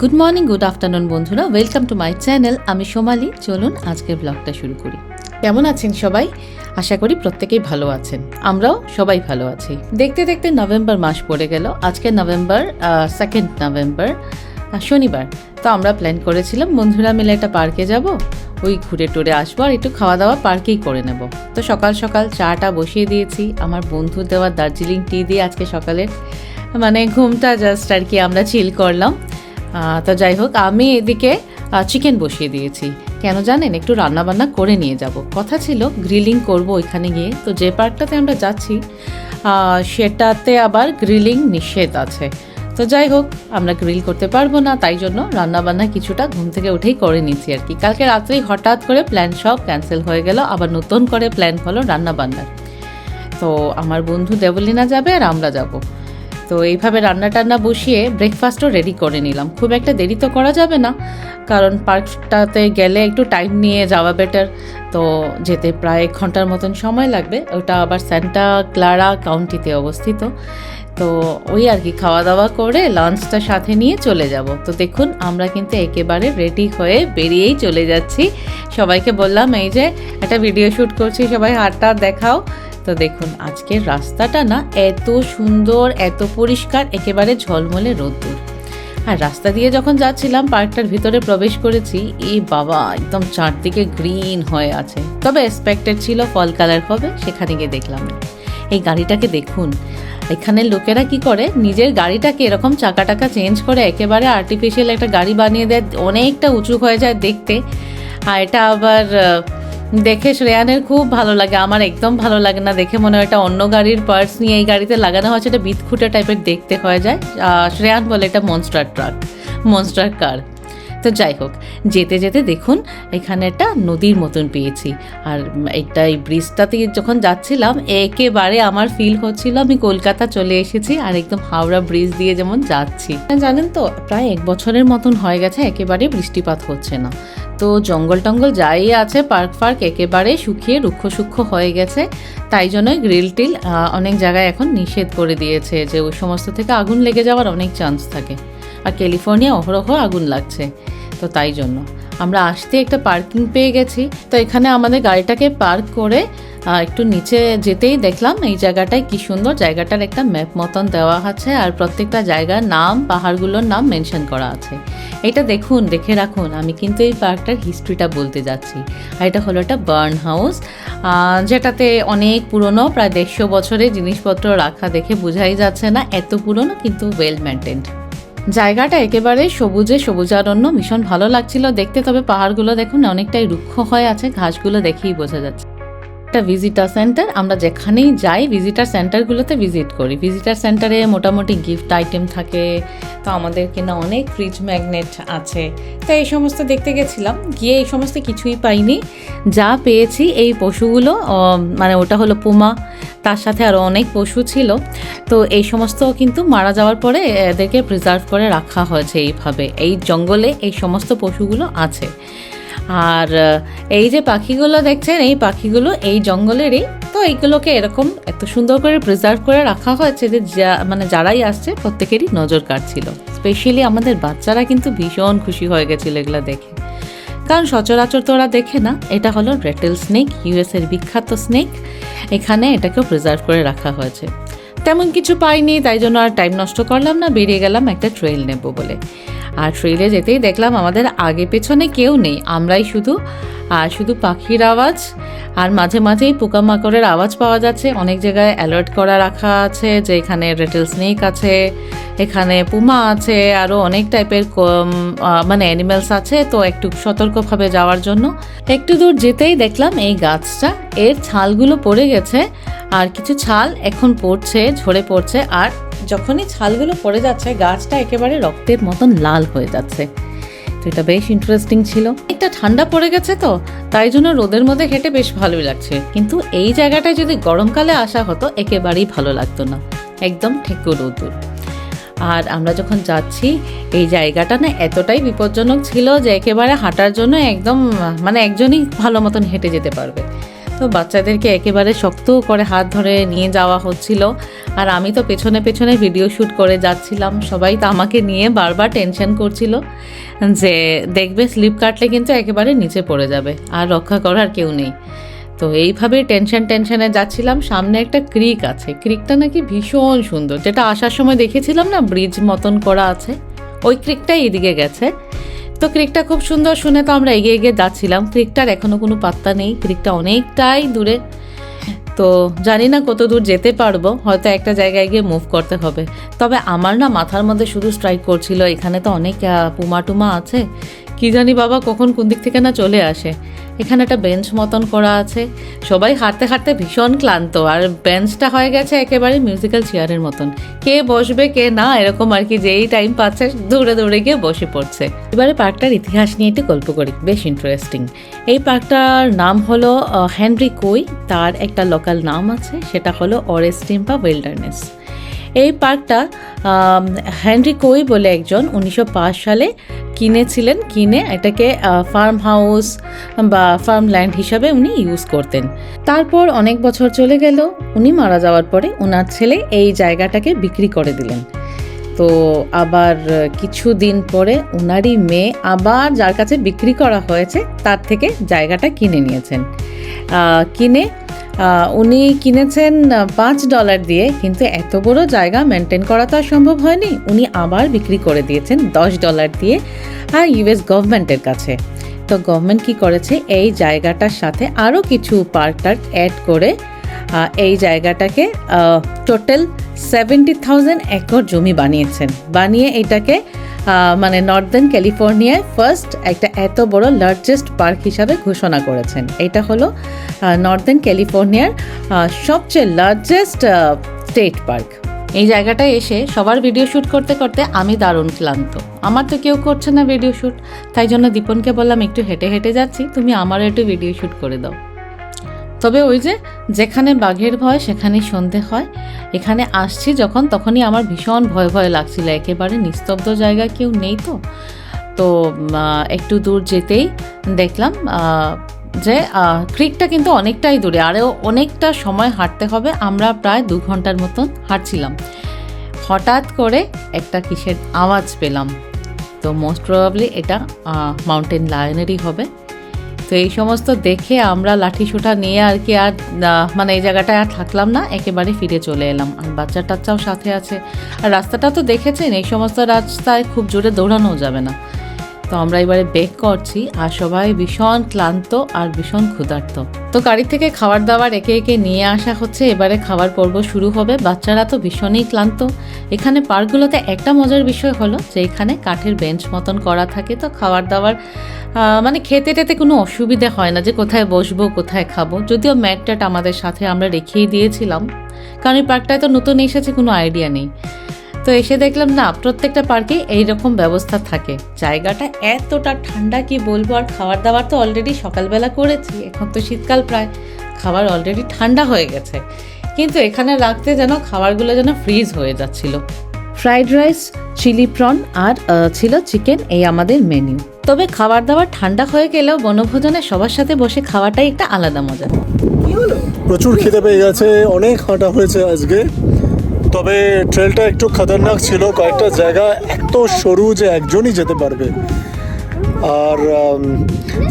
Good morning good afternoon বন্ধুরা। Welcome to my channel আমি সোমালি। চলুন আজকের ব্লগটা শুরু করি। কেমন আছেন সবাই? আশা করি প্রত্যেকেই ভালো আছেন। আমরাও সবাই ভালো আছি। দেখতে দেখতে নভেম্বর মাস পড়ে গেল। আজকে নভেম্বর সেকেন্ড নভেম্বর শনিবার। তো আমরা প্ল্যান করেছিলাম, বন্ধুরা মিলে একটা পার্কে যাব। ওই ঘুরে টুরে আসব আর একটু খাওয়া দাওয়া পার্কেই করে নেব। তো সকাল সকাল চাটা বসিয়ে দিয়েছি। আমার বন্ধু দেওয়া দার্জিলিং টি দিয়ে আজকে সকালে মানে ঘুমটা জাস্ট আর কি আমরা চিল করলাম। তো যাই হোক, আমি এদিকে চিকেন বসিয়ে দিয়েছি। কেন জানেন? একটু রান্না বান্না করে নিয়ে যাব। কথা ছিল গ্রিলিং করব ওইখানে গিয়ে। তো যে পার্কটাতে আমরা যাচ্ছি সেটাতে আবার গ্রিলিং নিষেধ আছে। তো যাই হোক, আমরা গ্রিল করতে পারব না, তাই জন্য রান্না বান্না কিছুটা ঘুম থেকে উঠেই করে নিচ্ছি আর কি। কালকে রাত্রেই হঠাৎ করে প্ল্যান সব ক্যান্সেল হয়ে গেল, আবার নতুন করে প্ল্যান হলো রান্না বান্নার তো আমার বন্ধু দেবলিনা যাবে আর আমরা যাব। তো এইভাবে রান্না টান্না বসিয়ে ব্রেকফাস্টও রেডি করে নিলাম। খুব একটা দেরি তো করা যাবে না, কারণ পার্কটাতে গেলে একটু টাইম নিয়ে যাওয়া বেটার তো যেতে প্রায় এক ঘণ্টার মতন সময় লাগবে। ওটা আবার স্যান্টা ক্লারা কাউন্টিতে অবস্থিত। তো ওই আর কি খাওয়া দাওয়া করে লাঞ্চটা সাথে নিয়ে চলে যাব। তো দেখুন, আমরা কিন্তু একেবারে রেডি হয়ে বেরিয়েই চলে যাচ্ছি। সবাইকে বললাম, এই যে একটা ভিডিও শ্যুট করছি, সবাই হাটটা দেখাও। তো দেখুন, আজকের রাস্তাটা না এত সুন্দর, এত পরিষ্কার, একেবারে ঝলমলে রোদ্দুর। আর রাস্তা দিয়ে যখন যাচ্ছিলাম, পার্কটার ভিতরে প্রবেশ করেছি এই বাবা, একদম চারদিকে গ্রিন হয়ে আছে। তবে এক্সপেক্টেড ছিল ফল কালার হবে, সেখানে গিয়ে দেখলাম এই গাড়িটাকে দেখুন এখানের লোকেরা কি করে, নিজের গাড়িটাকে এরকম চাকা টাকা চেঞ্জ করে, একেবারে আর্টিফিশিয়াল একটা গাড়ি বানিয়ে দেয়, অনেকটা উঁচু হয়ে যায় দেখতে। আর এটা আবার দেখে শ্রেয়ানের খুব ভালো লাগে। আমার একদম ভালো লাগে না দেখে মনে হয় এটা অন্য গাড়ির পার্টস নিয়ে এই গাড়িতে লাগানো হয়েছে এটা বিতখুটে টাইপের দেখতে হয়ে যায়। শ্রেয়ান বলে এটা মনস্টার ট্রাক মনস্টার কার তো যাই হোক, যেতে যেতে দেখুন, এখানে একটা নদীর মতন পেয়েছি। আর একটা এই ব্রিজটাতে যখন যাচ্ছিলাম, একেবারে আমার ফিল হচ্ছিল আমি কলকাতা চলে এসেছি আর একদম হাওড়া ব্রিজ দিয়ে যেমন যাচ্ছি। জানেন তো, প্রায় এক বছরের মতন হয়ে গেছে, একেবারে বৃষ্টিপাত হচ্ছে না। তো জঙ্গল টঙ্গল যাই আছে, পার্ক ফার্ক একেবারে শুকিয়ে রুক্ষ সূক্ষ্ম হয়ে গেছে। তাই জন্যই গ্রিল টিল অনেক জায়গায় এখন নিষেধ করে দিয়েছে যে ওই সমস্ত থেকে আগুন লেগে যাওয়ার অনেক চান্স থাকে। আর ক্যালিফোর্নিয়া অহরহ আগুন লাগছে, তো তাই জন্য। আমরা আসতে একটা পার্কিং পেয়ে গেছি। তো এখানে আমাদের গাড়িটাকে পার্ক করে একটু নিচে যেতেই দেখলাম এই জায়গাটায় কি সুন্দর জায়গাটার একটা ম্যাপ মতন দেওয়া আছে আর প্রত্যেকটা জায়গার নাম, পাহাড়গুলোর নাম মেনশন করা আছে। এটা দেখুন, দেখে রাখুন, আমি কিন্তু এই পার্কটার হিস্ট্রিটা বলতে যাচ্ছি। আর এটা হলো একটা বার্ন হাউস যেটাতে অনেক পুরনো, প্রায় দেড়শো বছরের জিনিসপত্র রাখা দেখে বোঝাই যাচ্ছে না, এত পুরনো কিন্তু ওয়েল মেনটেন্ড জায়গাটা একেবারে সবুজে সবুজারণ্য, ভীষণ ভালো লাগছিল দেখতে। তবে পাহাড়গুলো দেখুন, অনেকটাই রুক্ষ হয়ে আছে, ঘাসগুলো দেখেই বোঝা যাচ্ছে। একটা ভিজিটার সেন্টার আমরা যেখানেই যাই ভিজিটার সেন্টারগুলোতে ভিজিট করি। ভিজিটার সেন্টারে মোটামুটি গিফট আইটেম থাকে, তো আমাদের কিনা অনেক ফ্রিজ ম্যাগনেট আছে। তো এই সমস্ত দেখতে গেছিলাম, গিয়ে এই সমস্ত কিছুই পাইনি। যা পেয়েছি এই পশুগুলো মানে ওটা হলো পুমা, তার সাথে আরও অনেক পশু ছিল। তো এই সমস্ত কিন্তু মারা যাওয়ার পরে এদেরকে প্রিজার্ভ করে রাখা হয়েছে এইভাবে। এই জঙ্গলে এই সমস্ত পশুগুলো আছে। আর এই যে পাখিগুলো দেখছেন, এই পাখিগুলো এই জঙ্গলেরই। তো এইগুলোকে এরকম এত সুন্দর করে প্রিজার্ভ করে রাখা হয়েছে যে যা মানে যারাই আসছে, প্রত্যেকেরই নজর কাটছিল স্পেশালি আমাদের বাচ্চারা কিন্তু ভীষণ খুশি হয়ে গেছিল এগুলো দেখে। কারণ সচরাচর তো ওরা দেখে না। এটা হলো রেটেল স্নেক ইউএসের বিখ্যাত স্নেক। এখানে এটাকেও প্রিজার্ভ করে রাখা হয়েছে। তেমন কিছু পাইনি, তাই জন্য আর টাইম নষ্ট করলাম না। বেরিয়ে গেলাম একটা ট্রেল নেব বলে। আর ট্রেলে যেতেই দেখলাম আমাদের আগে পেছনে কেউ নেই, আমরাই শুধু। আর শুধু পাখির আওয়াজ। আর মাঝে মাঝেই পোকামাকড়ের আওয়াজ পাওয়া যাচ্ছে। অনেক জায়গায় অ্যালার্ট করা রাখা আছে যে এখানে রেটেল স্নেক আছে, এখানে পুমা আছে আরও অনেক টাইপের মানে অ্যানিমেলস আছে। তো একটু সতর্কভাবে যাওয়ার জন্য। একটু দূর যেতেই দেখলাম এই গাছটা। এর ছালগুলো পড়ে গেছে। আর কিছু ছাল এখন পড়ছে, ঝরে পড়ছে। আর যখনই ছালগুলো পড়ে যাচ্ছে, গাছটা একেবারে রক্তের মতন লাল হয়ে যাচ্ছে। তো এটা বেশ ইন্টারেস্টিং ছিল। একটা ঠান্ডা পড়ে গেছে তো, তাই জন্য রোদের মধ্যে হেঁটে বেশ ভালোই লাগছে। কিন্তু এই জায়গাটায় যদি গরমকালে আসা হতো, একেবারেই ভালো লাগতো না। একদম ঠেকো রোদুর আর আমরা যখন যাচ্ছি, এই জায়গাটা না এতটাই বিপজ্জনক ছিল যে একেবারে হাঁটার জন্য একদম মানে একজনই ভালো মতন হেঁটে যেতে পারবে। তো বাচ্চাদেরকে একেবারে শক্ত করে হাত ধরে নিয়ে যাওয়া হচ্ছিল। আর আমি তো পেছনে পেছনে ভিডিও শ্যুট করে যাচ্ছিলাম। সবাই তো আমাকে নিয়ে বারবার টেনশন করছিল যে দেখবে স্লিপ কাটলে কিন্তু একেবারে নিচে পড়ে যাবে, আর রক্ষা করার কেউ নেই। তো এইভাবে টেনশন টেনশনে যাচ্ছিলাম। সামনে একটা ক্রিক আছে। ক্রিকটা নাকি ভীষণ সুন্দর। যেটা আসার সময় দেখেছিলাম না? ব্রিজ মতন করা আছে। ওই ক্রিকটাই এদিকে গেছে। তো ক্রিকটা খুব সুন্দর শুনে তো আমরা এগিয়ে এগিয়ে যাচ্ছিলাম। ক্রিকটার এখনও কোনো পাত্তা নেই। ক্রিকটা অনেকটাই দূরে। তো জানি না কত দূর যেতে পারব। হয়তো একটা জায়গায় গিয়ে মুভ করতে হবে। তবে আমার না মাথার মধ্যে শুধু স্ট্রাইক করছিল। এখানে তো অনেক পুমা টুমা আছে। কি জানি বাবা কখন কোন দিক থেকে না চলে আসে। এখানে একটা বেঞ্চ মতন করা আছে। সবাই হাঁটতে হাঁটতে ভীষণ ক্লান্ত। আর বেঞ্চটা হয়ে গেছে একেবারে মিউজিক্যাল চেয়ারের মতন। কে বসবে, কে না, এরকম আর কি যেই টাইম পাচ্ছে দৌড়ে দৌড়ে গিয়ে বসে পড়ছে। এবারে পার্কটার ইতিহাস নিয়ে একটু গল্প করি। বেশ ইন্টারেস্টিং এই পার্কটার নাম হলো হেনরি কুই তার একটা লোকাল নাম আছে, সেটা হলো অরেস্টিম্পা ওয়েল্ডারনেস এই পার্কটা হেনরি কোই বলে একজন, উনিশশো পাঁচ সালে কিনেছিলেন, কিনে এটাকে ফার্ম হাউস বা ফার্ম ল্যান্ড হিসাবে উনি ইউজ করতেন। তারপর অনেক বছর চলে গেল, উনি মারা যাওয়ার পরে ওনার ছেলে এই জায়গাটাকে বিক্রি করে দিলেন। তো আবার কিছুদিন পরে ওনারই মেয়ে আবার যার কাছে বিক্রি করা হয়েছে, তার থেকে জায়গাটা কিনে নিয়েছেন। কিনে উনি কিনেছেন পাঁচ ডলার দিয়ে, কিন্তু এত বড় জায়গা মেনটেন করা তো আর সম্ভব হয়নি। উনি আবার বিক্রি করে দিয়েছেন দশ ডলার দিয়ে, আর ইউএস গভর্নমেন্টের কাছে। তো গভর্নমেন্ট কি করেছে? এই জায়গাটার সাথে আরও কিছু পার্ক টার্ক অ্যাড করে এই জায়গাটাকে টোটাল সেভেন্টি থাউজেন্ড একর জমি বানিয়েছেন। বানিয়ে এটাকে মানে নর্দার্ন ক্যালিফোর্নিয়ায় ফার্স্ট একটা এত বড় লার্জেস্ট পার্ক হিসাবে ঘোষণা করেছেন। এটা হলো নর্দার্ন ক্যালিফোর্নিয়ার সবচেয়ে লার্জেস্ট স্টেট পার্ক এই জায়গাটায় এসে সবার ভিডিও শ্যুট করতে করতে আমি দারুণ ক্লান্ত। আমার তো কেউ করছে না ভিডিও শ্যুট তাই জন্য দীপনকে বললাম, একটু হেঁটে হেঁটে যাচ্ছি। তুমি আমারও একটু ভিডিও শ্যুট করে দাও। তবে ওই যে যেখানে বাঘের ভয়, সেখানেই সন্ধে হয়। এখানে আসছি যখন, তখনই আমার ভীষণ ভয় ভয় লাগছিল। একেবারে নিস্তব্ধ জায়গা কেউ নেই তো। তো একটু দূর যেতেই দেখলাম যে ক্রিকটা কিন্তু অনেকটাই দূরে। আরও অনেকটা সময় হাঁটতে হবে। আমরা প্রায় দু ঘণ্টার মতন হাঁটছিলাম। হঠাৎ করে একটা কিসের আওয়াজ পেলাম। তো মোস্ট প্রবাবলি এটা মাউন্টেন লায়নেরই হবে। তো এই সমস্ত দেখে আমরা লাঠি সোটা নিয়ে আর কি আর মানে এই জায়গাটায় আর থাকলাম না, একেবারে ফিরে চলে এলাম। আর বাচ্চা টাচ্চাও সাথে আছে। আর রাস্তাটা তো দেখেছেন, এই সমস্ত রাস্তায় খুব জোরে দৌড়ানো যাবে না। তো আমরা এবারে বেক করছি আর সবাই ভীষণ ক্লান্ত আর ভীষণ ক্ষুধার্ত। তো গাড়ি থেকে খাবার দাবার একে একে নিয়ে আসা হচ্ছে। এবারে খাবার পর্ব শুরু হবে। বাচ্চারা তো ভীষণই ক্লান্ত। এখানে পার্কগুলোতে একটা মজার বিষয় হলো যে এখানে কাঠের বেঞ্চ মতন করা থাকে। তো খাবার দাবার মানে খেতে টেতে কোনো অসুবিধে হয় না যে কোথায় বসবো, কোথায় খাব। যদিও ম্যাট ট্যাট আমাদের সাথে আমরা রেখেই দিয়েছিলাম। কারণ এই পার্কটায় তো নতুন এসেছে, কোনো আইডিয়া নেই। তো এসে দেখলাম, না, প্রত্যেকটা পার্কে এইরকম ব্যবস্থা থাকে। জায়গাটা এতটা ঠান্ডা কি বলব, আর খাবার দাবার তো অলরেডি সকালবেলা করেছি, এখন তো শীতকাল প্রায়, খাবার অলরেডি ঠান্ডা হয়ে গেছে। কিন্তু এখানে রাখতে যেন খাবারগুলো যেন ফ্রিজ হয়ে যাচ্ছিল। ফ্রাইড রাইস চিলি প্রন আর ছিল চিকেন এই আমাদের মেনু তবে খাবার দাবার ঠান্ডা হয়ে গেলেও বনভোজনে সবার সাথে বসে খাওয়াটাই একটা আলাদা মজা। প্রচুর খিদে পেয়ে গেছে, অনেক হাঁটা হয়েছে আজকে। তবে ট্রেলটা একটু খতরনাক ছিল। কয়েকটা জায়গা এত সরু যে একজনই যেতে পারবে। আর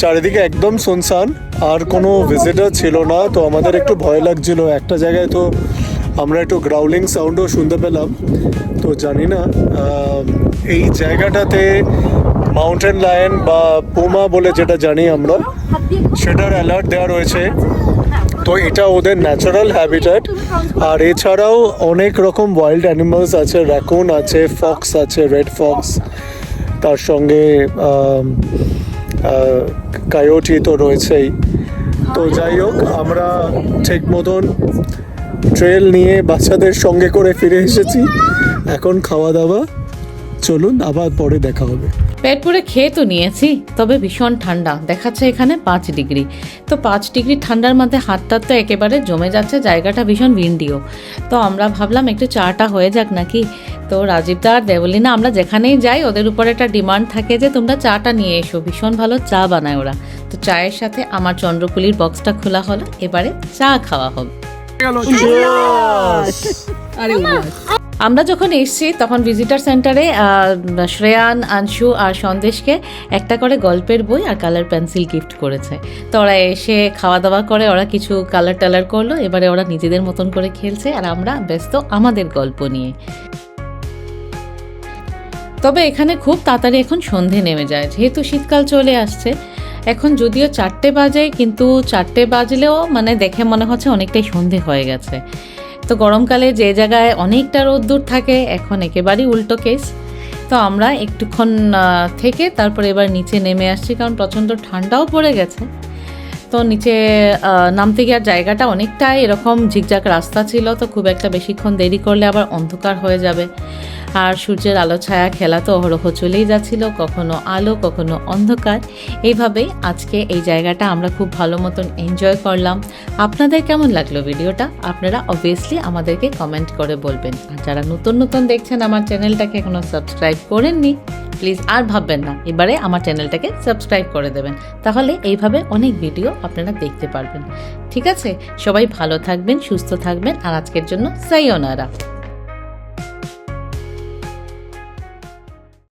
চারিদিকে একদম শুনশান আর কোনো ভিজিটার ছিল না, তো আমাদের একটু ভয় লাগছিল। একটা জায়গায় তো আমরা একটু গ্রাউলিং সাউন্ডও শুনতে পেলাম, তো জানি না এই জায়গাটাতে মাউন্টেন লায়ন বা পোমা বলে যেটা জানি আমরা, সেটার অ্যালার্ট দেওয়া রয়েছে। তো এটা ওদের ন্যাচারাল হ্যাবিটেট আর এছাড়াও অনেক রকম ওয়াইল্ড অ্যানিমালস আছে র্যাকুন আছে ফক্স আছে রেড ফক্স তার সঙ্গে কায়োটি তো রয়েছেই। তো যাই হোক, আমরা ঠিক মতন ট্রেল নিয়ে বাচ্চাদের সঙ্গে করে ফিরে এসেছি। এখন খাওয়া দাওয়া, চলুন আবার পরে দেখা হবে। পেট পুরে খেয়ে তো নিয়েছি তবে ভীষণ ঠান্ডা। দেখাচ্ছে এখানে পাঁচ ডিগ্রি। তো পাঁচ ডিগ্রি ঠান্ডার মধ্যে হাতটা তো একেবারে জমে যাচ্ছে জায়গাটা ভীষণ উইন্ডিও তো আমরা ভাবলাম একটু চাটা হয়ে যাক নাকি। তো রাজীবদা আর দেবলিনা আমরা যেখানেই যাই ওদের উপর একটা ডিমান্ড থাকে যে তোমরা চাটা নিয়ে এসো। ভীষণ ভালো চা বানায় ওরা। তো চায়ের সাথে আমার চন্দ্রপুলির বক্সটা খোলা হলো এবারে চা খাওয়া হবে। আমরা যখন এসেছি, তখন ভিজিটার সেন্টারে শ্রেয়ান আংশু আর সন্দেশকে একটা করে গল্পের বই আর কালার পেন্সিল গিফট করেছে। তো ওরা এসে খাওয়া দাওয়া করে, ওরা কিছু কালার টালার করল, এবারে ওরা নিজেদের মতন করে খেলছে আর আমরা ব্যস্ত আমাদের গল্প নিয়ে। তবে এখানে খুব তাড়াতাড়ি এখন সন্ধে নেমে যায়, যেহেতু শীতকাল চলে আসছে। এখন যদিও চারটে বাজে, কিন্তু চারটে বাজলেও মানে দেখে মনে হচ্ছে অনেকটাই সন্ধে হয়ে গেছে। তো গরমকালে যে জায়গায় অনেকটা রোদ্দুর থাকে, এখন একেবারেই উল্টো কেস। তো আমরা একটুক্ষণ থেকে তারপরে এবার নিচে নেমে আসছি, কারণ প্রচণ্ড ঠান্ডাও পড়ে গেছে। তো নিচে নামতে গিয়ে জায়গাটা অনেকটাই এরকম ঝিকঝাক রাস্তা ছিল, তো খুব একটা বেশিক্ষণ দেরি করলে আবার অন্ধকার হয়ে যাবে। আর সূর্যের আলো, ছায়া, খেলা তো অহরহ চলেই যাচ্ছিল, কখনো আলো, কখনো অন্ধকার। এইভাবেই আজকে এই জায়গাটা আমরা খুব ভালো মতন এনজয় করলাম। আপনাদের কেমন লাগল ভিডিওটা? আপনারা অবভিয়াসলি আমাদেরকে কমেন্ট করে বলবেন। আর যারা নতুন নতুন দেখছেন আমার চ্যানেলটাকে এখনও সাবস্ক্রাইব করেননি প্লিজ আর ভাববেন না, এবারে আমার চ্যানেলটাকে সাবস্ক্রাইব করে দেবেন। তাহলে এইভাবে অনেক ভিডিও আপনারা দেখতে পারবেন। ঠিক আছে? সবাই ভালো থাকবেন, সুস্থ থাকবেন, আর আজকের জন্য সাইওনারা